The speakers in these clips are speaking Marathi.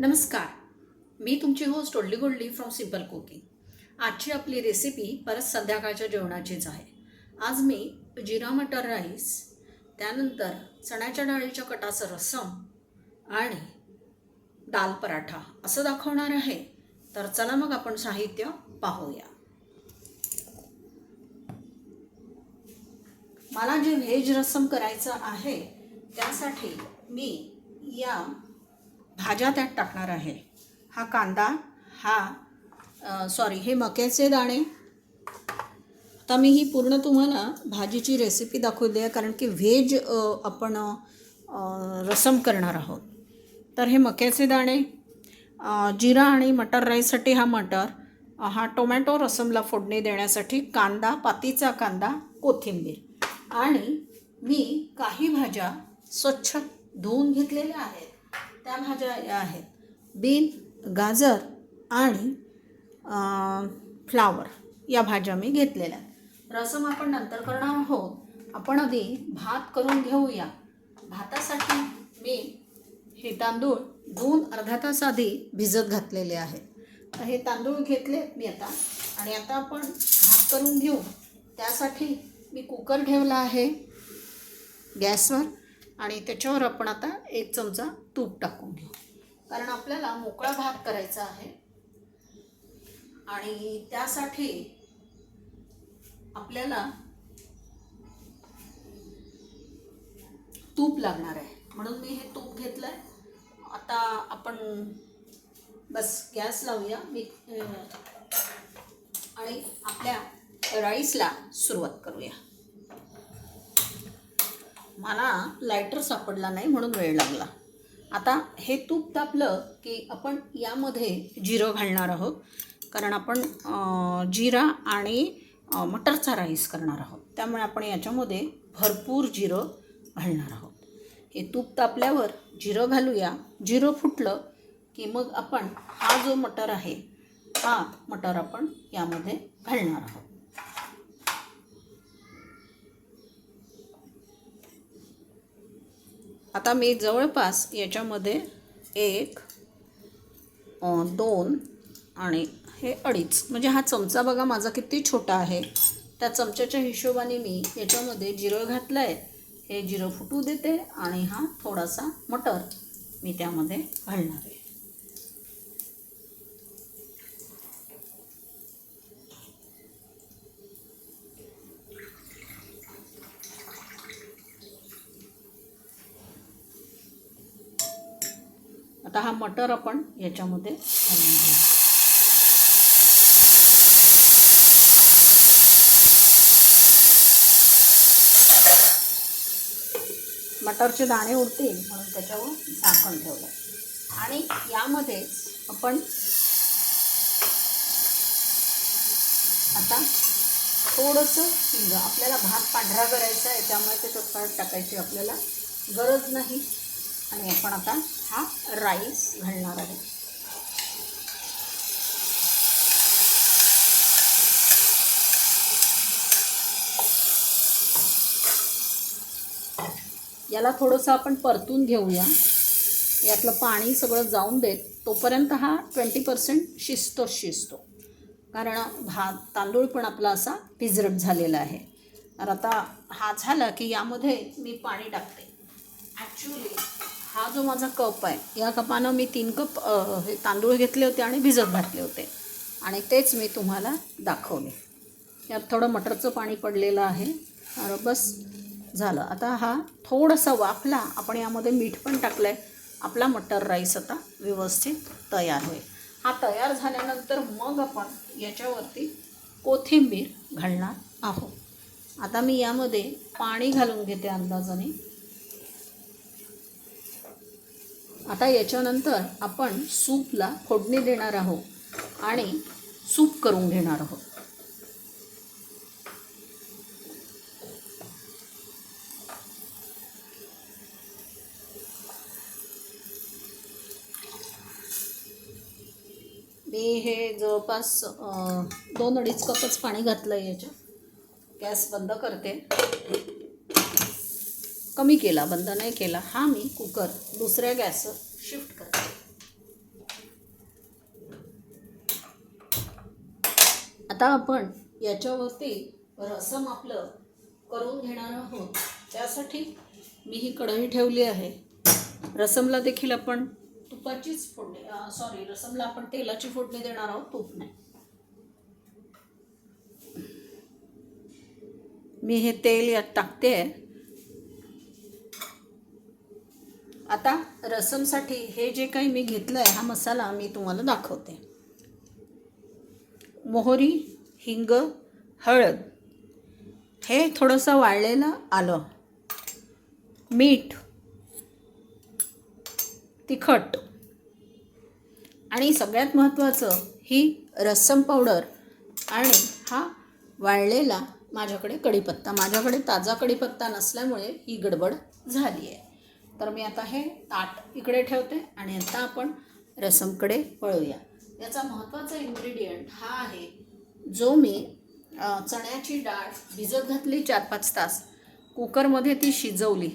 नमस्कार. मी तुमची host Ollie Goldie from simple cooking आजची आपली रेसिपी परत संध्याकाळच्या जेवणाचीच आहे. आज मी जिरा मटर राईस त्यानंतर चण्याच्या डाळीच्या कटाचं रसम आणि दाल पराठा असं दाखवणार आहे. तर चला मग आपण साहित्य पाहूया. मला जे व्हेज रसम करायचं आहे त्यासाठी मी या भाज्या त्यात टाकणार आहे. हा कांदा हा सॉरी हे मक्याचे दाणे. आता मी ही पूर्ण तुम्हाला भाजीची रेसिपी दाखवली आहे कारण की व्हेज आपण रसम करणार आहोत. तर हे मक्याचे दाणे जिरा आणि मटर राईससाठी हा मटर हा टोमॅटो रसमला फोडणी देण्यासाठी कांदा पातीचा कांदा कोथिंबीर. आणि मी काही भाज्या स्वच्छ धुवून घेतलेल्या आहेत. त्या भाज्या या आहेत. बीन गाजर आणि फ्लावर या भाज्या मी घेतलेल्या रसम आपण नंतर करणार आहोत. आपण आधी भात करून घेऊया. भातासाठी मी हे तांदूळ दोन अर्धा तास आधी भिजत घातलेले आहेत. तर हे तांदूळ घेतले मी आता. आणि आता आपण भात करून घेऊ. त्यासाठी मी कुकर ठेवला आहे गॅसवर. आणि त्याच्यावर आपण आता एक चमचा तूप टाकून घेऊ. कारण आपल्याला मोकळा भात करायचा आहे. आणि त्यासाठी आपल्याला तूप लागणार आहे. म्हणून मी हे तूप घेतलं आहे आता आपण बस गॅस लावूया. मी आणि आपल्या राईसला सुरुवात करूया. मला लायटर सापडला नाही म्हणून वेळ लागला. आता हे तूप तापलं की आपण यामध्ये जिरं घालणार आहोत. कारण आपण जिरा आणि मटरचा राईस करणार आहोत. त्यामुळे आपण याच्यामध्ये भरपूर जिरं घालणार आहोत. हे तूप तापल्यावर जिरं घालूया. जिरं फुटलं की मग आपण हा जो मटर आहे हा मटर आपण यामध्ये घालणार आहोत. आता मी जवळपास याच्यामध्ये एक दोन आणि हे अडीच. म्हणजे हा चमचा बघा माझा किती छोटा आहे. त्या चमच्याच्या हिशोबाने मी याच्यामध्ये जिरं घातलं आहे हे जिरं फुटू देते आणि हा थोडासा मटर मी त्यामध्ये घालणार आहे. आता हा मटर आपण याच्यामध्ये घालून घेऊ. मटरचे दाणे उडतील म्हणून त्याच्यावर झाकण ठेवलं आणि यामध्ये आपण आता थोडंसं हिंग आपल्याला भात पांढरा करायचा आहे त्यामुळे त्याच्यात हळद टाकायची आपल्याला गरज नाही. आणि आपण आता हा राईस घालणार आहे. याला थोडंसं आपण परतून घेऊया. यातलं पाणी सगळं जाऊन देत तोपर्यंत हा ट्वेंटी पर्सेंट शिजतो शिजतो. कारण भात तांदूळ पण आपला असा पिजरट झालेला आहे. तर आता हा झाला की यामध्ये मी पाणी टाकते. ॲक्च्युली हा जो माझा कप आहे या कपानं मी तीन कप हे तांदूळ घेतले होते आणि भिजत घातले होते. आणि तेच मी तुम्हाला दाखवले. यात थोडं मटरचं पाणी पडलेलं आहे. बस झालं. आता हा थोडासा वाफला आपण यामध्ये मीठ पण टाकलं आहे आपला मटर राईस आता व्यवस्थित तयार होईल. हा तयार झाल्यानंतर मग आपण याच्यावरती कोथिंबीर घालणार आहोत. आता मी यामध्ये पाणी घालून घेते अंदाजाने. आता याच्यानंतर आपण सूपला फोडणी देणार आहोत आणि सूप करून घेणार आहोत. मी हे जवळपास दोन अडीच कपच पाणी घातलं आहे याच्यात. गॅस बंद करते. कमी केला बंद नाही केला हा मी कुकर दुसऱ्या गॅसवर शिफ्ट करते. आता आपण याच्यावरती रसम आपलं करून घेणार आहोत. त्यासाठी मी ही कढई ठेवली आहे. रसमला देखील आपण तुपाचीच फोडणी सॉरी रसमला आपण तेलाची फोडणी देणार आहोत तूप नाही. मी हे तेल यात टाकते. आहे आता रसमसाठी हे जे काही मी घेतलं आहे हा मसाला मी तुम्हाला दाखवते. मोहरी हिंग हळद हे थोडंसं वाळलेलं आलं. मीठ तिखट आणि सगळ्यात महत्त्वाचं ही रस्सम पावडर आणि हा वाळलेला माझ्याकडे कढीपत्ता. माझ्याकडे ताजा कढीपत्ता नसल्यामुळे ही गडबड झाली आहे तर मी आता हे ताट इकडे ठेवते आणि आता आपण रसमकडे वळूया. याचा महत्त्वाचा इन्ग्रेडियंट हा आहे जो मी चण्याची डाळ भिजत घातली चार पाच तास. कुकरमध्ये ती शिजवली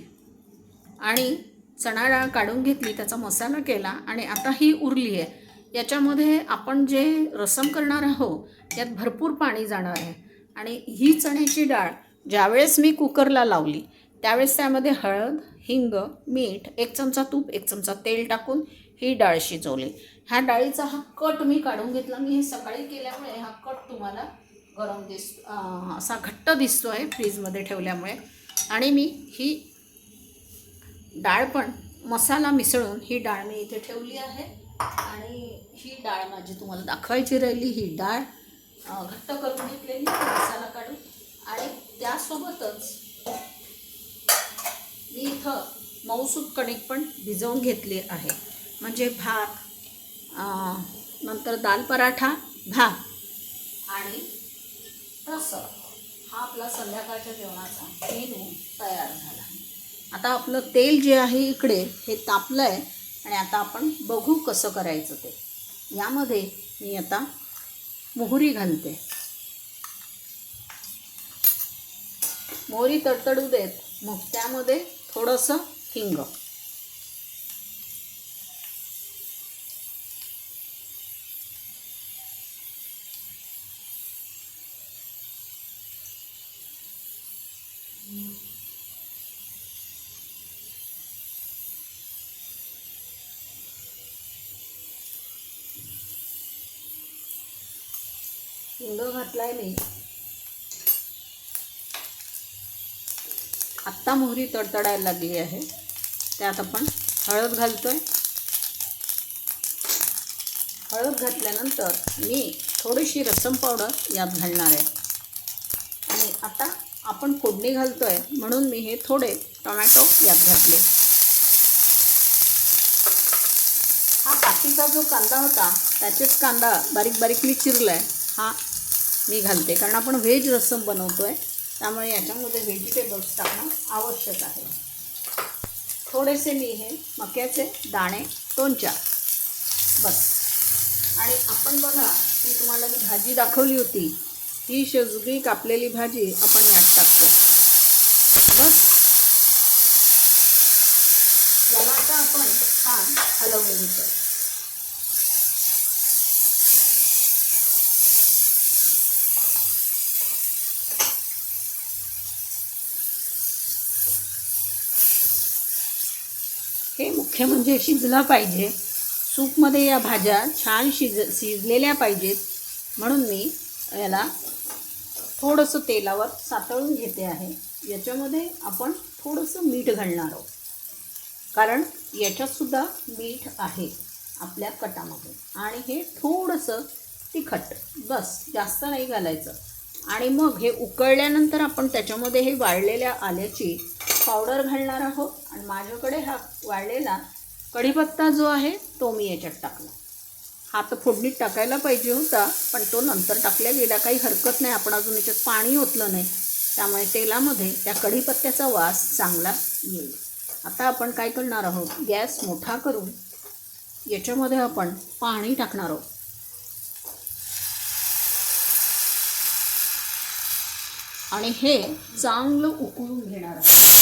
आणि चणा डाळ काढून घेतली त्याचा मसाला केला आणि आता ही उरली आहे. याच्यामध्ये आपण जे रसम करणार आहोत यात भरपूर पाणी जाणार आहे. आणि ही चण्याची डाळ ज्यावेळेस मी कुकरला लावली त्यावेळेस त्यामध्ये हळद हिंग मीठ एक चमचा तूप एक चमचा तेल टाकून ही डाळ शिजवली. ह्या डाळीचा हा कट मी काढून घेतला. मी हे सकाळी केल्यामुळे हा कट तुम्हाला गरम दिस असा घट्ट दिसतो आहे फ्रीजमध्ये ठेवल्यामुळे. आणि मी ही डाळ पण मसाला मिसळून ही डाळ मी इथे ठेवली आहे. आणि ही डाळ माझी तुम्हाला दाखवायची राहिली ही डाळ. घट्ट करून घेतलेली मसाला काढून. आणि त्यासोबतच मी इथं मऊसूत कणिक पण भिजवून घेतली आहे. म्हणजे भात नंतर दाल पराठा भात आणि रसम हा आपला संध्याकाळच्या जेवणाचा मेनू तयार झाला. आता आपलं तेल जे आहे इकडे हे तापलं आहे आणि आता आपण बघू कसं करायचं ते. यामध्ये मी आता मोहरी घालते. मोहरी तडतडू देत. मग त्यामध्ये थोडंसं हिंग. हिंग घातलाय मी. आत्ता मोहरी तडतडायला लागली आहे. त्यात आपण हळद घालतोय. हळद घातल्यानंतर मी थोडीशी रसम पावडर यात घालणार आहे. आणि आता आपण फोडणी घालतोय म्हणून मी हे थोडे टोमॅटो यात घातले. हा पातीचा जो कांदा होता त्याचेच कांदा बारीक बारीक मी चिरला आहे हा मी घालते कारण आपण व्हेज रसम बनवतो आहे त्यामुळे याच्यामध्ये व्हेजिटेबल्स टाकणं आवश्यक आहे. थोडेसे मी हे मक्याचे दाणे दोन चार बस. आणि आपण बघा मी तुम्हाला ही भाजी दाखवली होती. ही शेजगी कापलेली भाजी आपण यात टाकतो. बस. याला आता आपण छान हलवून घेतो हे मुख्य म्हणजे शिजलं पाहिजे. सूपमध्ये या भाज्या छान शिज शिजलेल्या पाहिजेत. म्हणून मी याला थोडंसं तेलावर सातळून घेते आहे. याच्यामध्ये आपण थोडंसं मीठ घालणार आहोत. कारण याच्यातसुद्धा मीठ आहे आपल्या कटामध्ये. आणि हे थोडंसं तिखट. बस जास्त नाही घालायचं. आणि मग हे उकळल्यानंतर आपण त्याच्यामध्ये हे वाळलेल्या आल्याची पावडर घालणार आहोत. आणि माझ्याकडे हा वाळलेला कढीपत्ता जो आहे तो मी याच्यात टाकला. हा तर फोडणीत टाकायला पाहिजे होता पण तो नंतर टाकल्या गेला काही हरकत नाही. आपण अजून याच्यात पाणी ओतलं नाही. त्यामुळे तेलामध्ये त्या कढीपत्त्याचा वास चांगला येईल. आता आपण काय करणार आहोत? गॅस मोठा करून याच्यामध्ये आपण पाणी टाकणार आहोत. आणि हे चांगलं उकळून घेणार आहे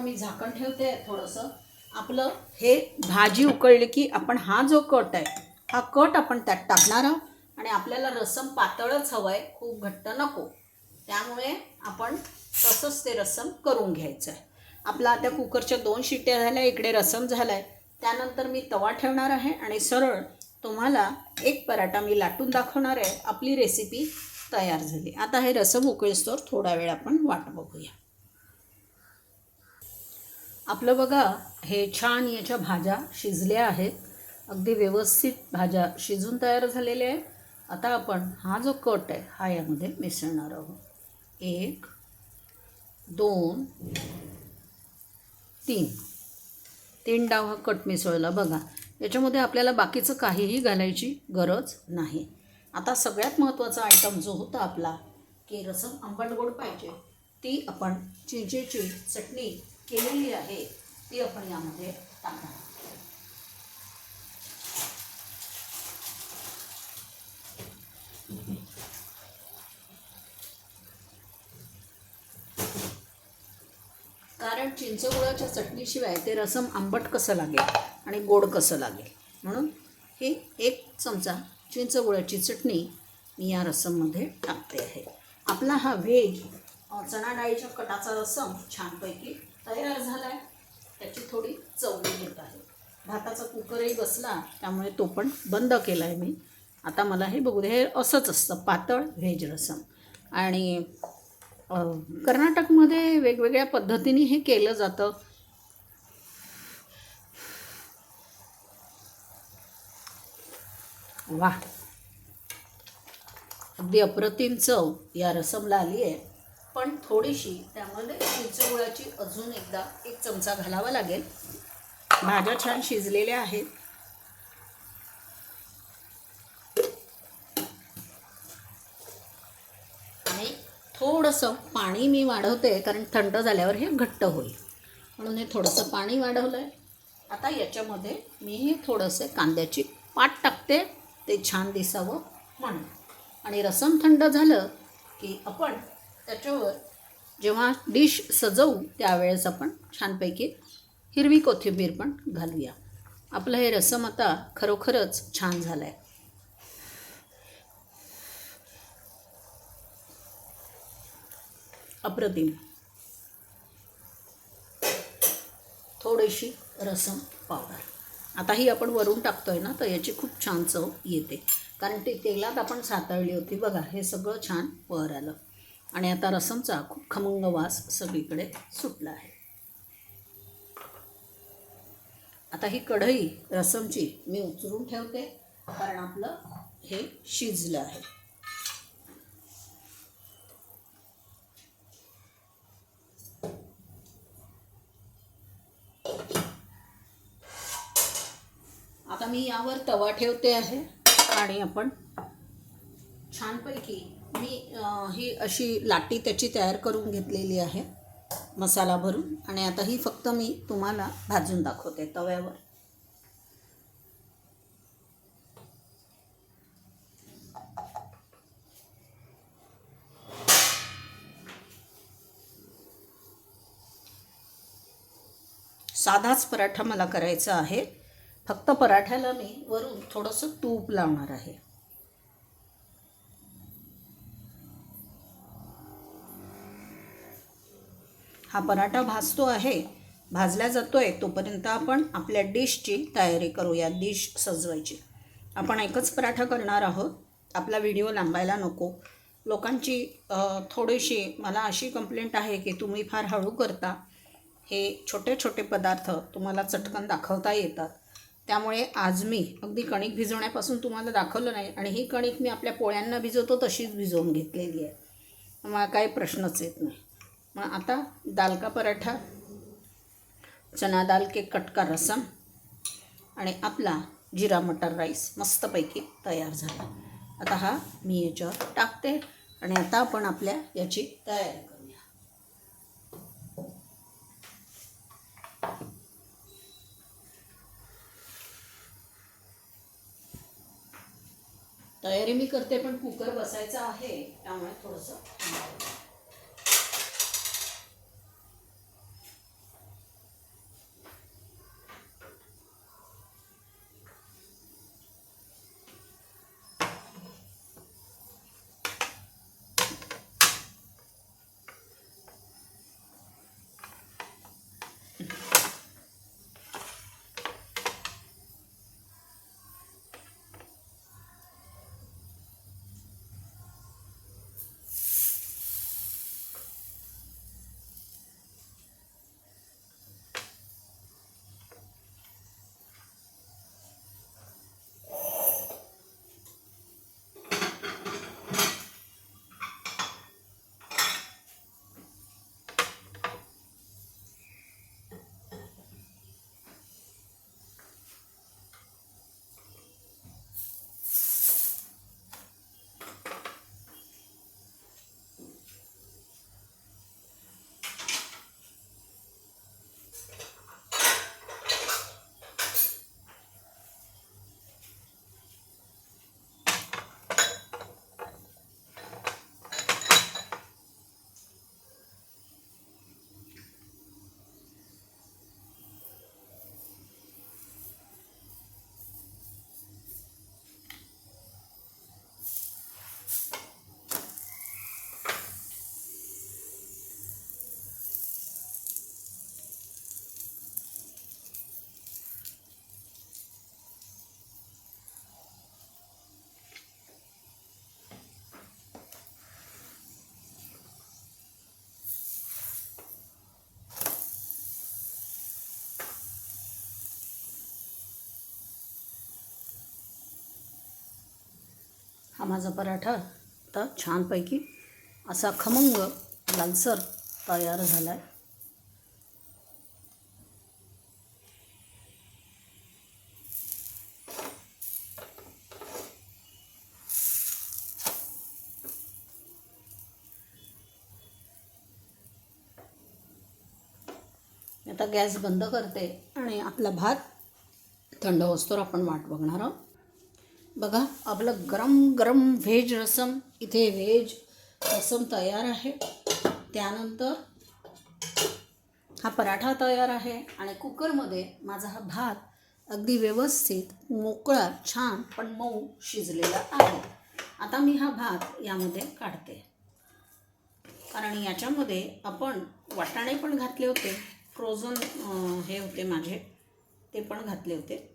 मी झाकण ठेवते थोडंसं. आपलं हे भाजी उकळली की आपण हा जो कट आहे हा कट आपण त्यात टाकणार आहोत. आणि आपल्याला रसम पातळच हवं आहे खूप घट्ट नको. त्यामुळे आपण तसंच ते रसम करून घ्यायचं आहे आपला आता कुकरच्या दोन शिट्ट्या झाल्या इकडे रसम झाला आहे त्यानंतर मी तवा ठेवणार आहे आणि सरळ तुम्हाला एक पराठा मी लाटून दाखवणार आहे. आपली रेसिपी तयार झाली. आता हे रसम उकळीस्तोर थोडा वेळ आपण वाट बघूया. आपलं बघा हे छान याच्या भाज्या शिजल्या आहेत. अगदी व्यवस्थित भाज्या शिजून तयार झालेल्या आहेत. आता आपण हा जो कट आहे हा यामध्ये मिसळणार आहोत. एक दोन तीन. तीन डाव हा कट मिसळला बघा. याच्यामध्ये आपल्याला बाकीचं काहीही घालायची गरज नाही. आता सगळ्यात महत्त्वाचा आयटम जो होता आपला की रसम आंबट गोड पाहिजे ती आपण चिंचेची चटणी केलेली आहे ती आपण यामध्ये टाकणार कारण चिंचगुळाच्या चटणीशिवाय ते रसम आंबट कसं लागेल आणि गोड कसं लागेल? म्हणून हे एक चमचा चिंचगुळाची चटणी मी या रसममध्ये टाकते आहे. आपला हा व्हेज चणा डाळीच्या कटाचा रसम छानपैकी तयार झाला आहे त्याची थोडी चवणी घेत आहे. भाताचा कुकरही बसला त्यामुळे तो पण बंद केला आहे मी. आता मला हे बघू दे हे असंच असतं पातळ व्हेज रसम. आणि कर्नाटकमध्ये वेगवेगळ्या पद्धतीने हे केलं जातं. वा अगदी अप्रतिम चव या रसमला आली आहे पण थोडीशी त्यामध्ये चिंचगुळाची अजून एकदा एक चमचा घालावा लागेल. भाज्या छान शिजलेल्या आहेत. आणि थोडंसं पाणी मी वाढवते कारण थंड झाल्यावर हे घट्ट होईल. म्हणून हे थोडंसं पाणी वाढवलं आहे आता याच्यामध्ये मी हे थोडंसं कांद्याची पाट टाकते. ते छान दिसावं म्हणून. आणि रसम थंड झालं की आपण त्याच्यावर जेव्हा डिश सजवू त्यावेळेस आपण छानपैकी हिरवी कोथिंबीर पण घालूया. आपलं हे रसम आता खरोखरच छान झालं आहे अप्रतिम. थोडीशी रसम पावडर. आता ही आपण वरून टाकतोय ना तर याची खूप छान चव येते. कारण ती तेलात आपण सातळली होती बघा हे सगळं छान वर आलं. आणि आता रसमचा खूप खमंग वास सगळीकडे सुटला आहे. आता ही कढई रसमची मी उचलून ठेवते कारण आपलं हे शिजलं आहे. आता मी यावर तवा ठेवते आहे आणि आपण छानपैकी मी ही अशी लाटी त्याची तयार करून घेतलेली आहे मसाला भरून. आणि आता ही फक्त मी तुम्हाला भाजून दाखवते तव्यावर. साधाच पराठा मला करायचा आहे. फक्त पराठ्याला मी वरून थोडंसं तूप लावणार आहे. हा पराठा भाजतो आहे. भाजला आहे तोपर्यंत आपण आपल्या डिशची तयारी करूया डिश सजवायची. आपण एकच पराठा करणार आहोत. आपला व्हिडिओ लांबायला नको. लोकांची थोडीशी मला अशी कंप्लेंट आहे की तुम्ही फार हळू करता. हे छोटे छोटे पदार्थ तुम्हाला चटकन दाखवता येतात. त्यामुळे आज मी अगदी कणिक भिजवण्यापासून तुम्हाला दाखवलं नाही आणि ही कणिक मी आपल्या पोळ्यांना भिजवतो तशीच भिजवून घेतलेली आहे. मला काही प्रश्नच येत नाही. मग आता दाल का पराठा? चना दाल के कटका रसम आणि आपला जिरा मटर राईस मस्तपैकी तयार झाला. आता हा मी याच्यावर टाकते आणि आता आपण आपल्या याची तयारी करूया. तयारी मी करते पण कुकर बसायचा आहे त्यामुळे थोडंसं माझा पराठा आता छानपैकी असा खमंग लालसर तयार झाला आहे आता गॅस बंद करते आणि आपला भात थंड होस्तोवर आपण वाट बघणार आहोत. बघा आपलं गरम गरम व्हेज रसम इथे व्हेज रसम तयार आहे. त्यानंतर हा पराठा तयार आहे आणि कुकरमध्ये माझा हा भात अगदी व्यवस्थित मोकळा छान पण मऊ शिजलेला आहे. आता मी हा भात यामध्ये काढते. कारण याच्यामध्ये आपण वाटाणे पण घातले होते. फ्रोझन हे होते माझे. ते पण घातले होते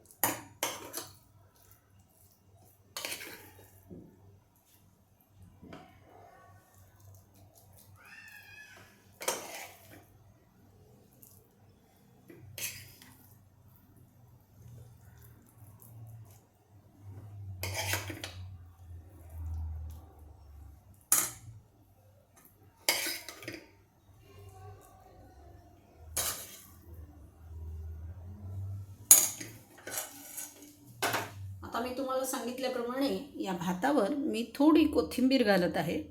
आता मी तुम्हाला सांगितल्याप्रमाणे या भातावर मी थोडी कोथिंबीर घालत आहे.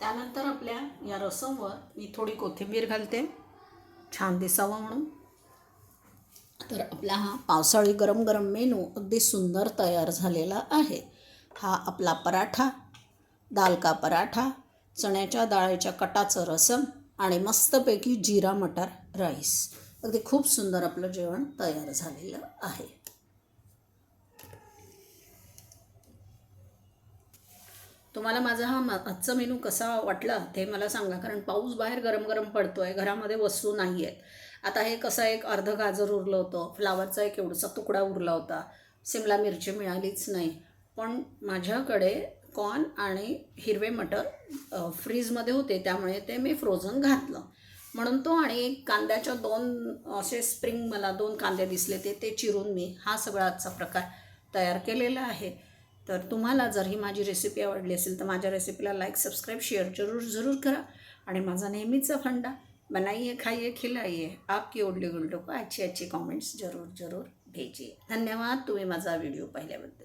त्यानंतर आपल्या या रसमवर मी थोडी कोथिंबीर घालते. छान दिसावा म्हणून. तर आपला हा पावसाळी गरम गरम मेनू अगदी सुंदर तयार झालेला आहे. हा आपला पराठा दाल का पराठा चण्याच्या डाळीच्या कटाचं रसम आणि मस्तपैकी जिरा मटार राईस. अगदी खूप सुंदर आपलं जेवण तयार झालेलं आहे. तुम्हाला माझा हा आजचा मेनू कसा वाटला ते मला सांगा कारण पाऊस बाहेर गरम गरम पडतो आहे घरामध्ये वस्तू नाही आहेत आता हे कसं एक अर्ध गाजर उरलं होतं फ्लावरचा एक एवढासा तुकडा उरला होता सिमला मिरची मिळालीच नाही. पण माझ्याकडे कॉर्न आणि हिरवे मटर फ्रीजमध्ये होते त्यामुळे ते मी फ्रोझन घातलं. म्हणून तो आणि एक कांद्याच्या दोन असे स्प्रिंग मला दोन कांदे दिसले ते ते चिरून मी हा सगळा आजचा प्रकार तयार केलेला आहे. तर तुम्हाला जर ही माझी रेसिपी आवडली असेल तर माझ्या रेसिपीला लाईक सबस्क्राईब शेअर जरूर जरूर करा. आणि माझा नेहमीचा फंडा बनाइए खाइए खिलाइए आपकी ओढली गुल्डो को अच्छी अच्छी कॉमेंट्स जरूर जरूर भेजिए. धन्यवाद तुम्ही माझा व्हिडिओ पाहिल्याबद्दल.